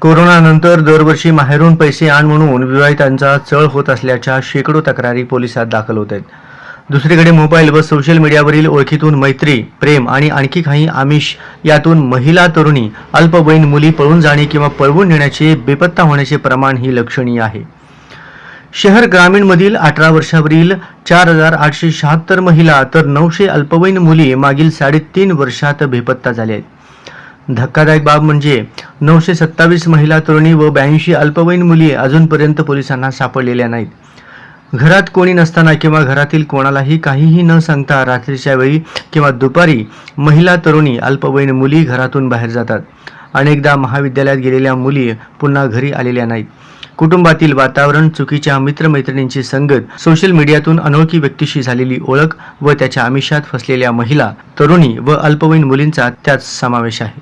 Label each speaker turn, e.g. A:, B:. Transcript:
A: कोरोनानंतर दरवर्षी माहेरून पैसे आण म्हणून विवाहितांचा चळ होत असल्याच्या शेकडो तक्रारी पोलिसात दाखल होत आहेत. दुसरीकडे मोबाईल व सोशल मीडियावरील ओळखीतून मैत्री प्रेम आणि आणखी काही आमिष यातून महिला तरुणी अल्पवयीन मुली पळून जाणे किंवा पळवून नेण्याचे बेपत्ता होण्याचे प्रमाण ही लक्षणीय आहे. शहर ग्रामीणमधील अठरा वर्षावरील चार हजार आठशे शहात्तर महिला तर नऊशे अल्पवयीन मुली मागील साडेतीन वर्षात बेपत्ता झाल्या आहेत. धक्कादायक बाब म्हणजे नऊशे सत्तावीस महिला तरुणी व ब्याऐंशी अल्पवयीन मुली अजूनपर्यंत पोलिसांना सापडलेल्या नाहीत. घरात कोणी नसताना किंवा घरातील कोणालाही काहीही न सांगता रात्रीच्या वेळी किंवा दुपारी महिला तरुणी अल्पवयीन मुली घरातून बाहेर जातात. अनेकदा महाविद्यालयात गेलेल्या मुली पुन्हा घरी आलेल्या नाहीत. कुटुंबातील वातावरण चुकीच्या मित्रमैत्रिणींची संगत सोशल मीडियातून अनोळखी व्यक्तीशी झालेली ओळख व त्याच्या आमिषात फसलेल्या महिला तरुणी व अल्पवयीन मुलींचा त्यात समावेश आहे.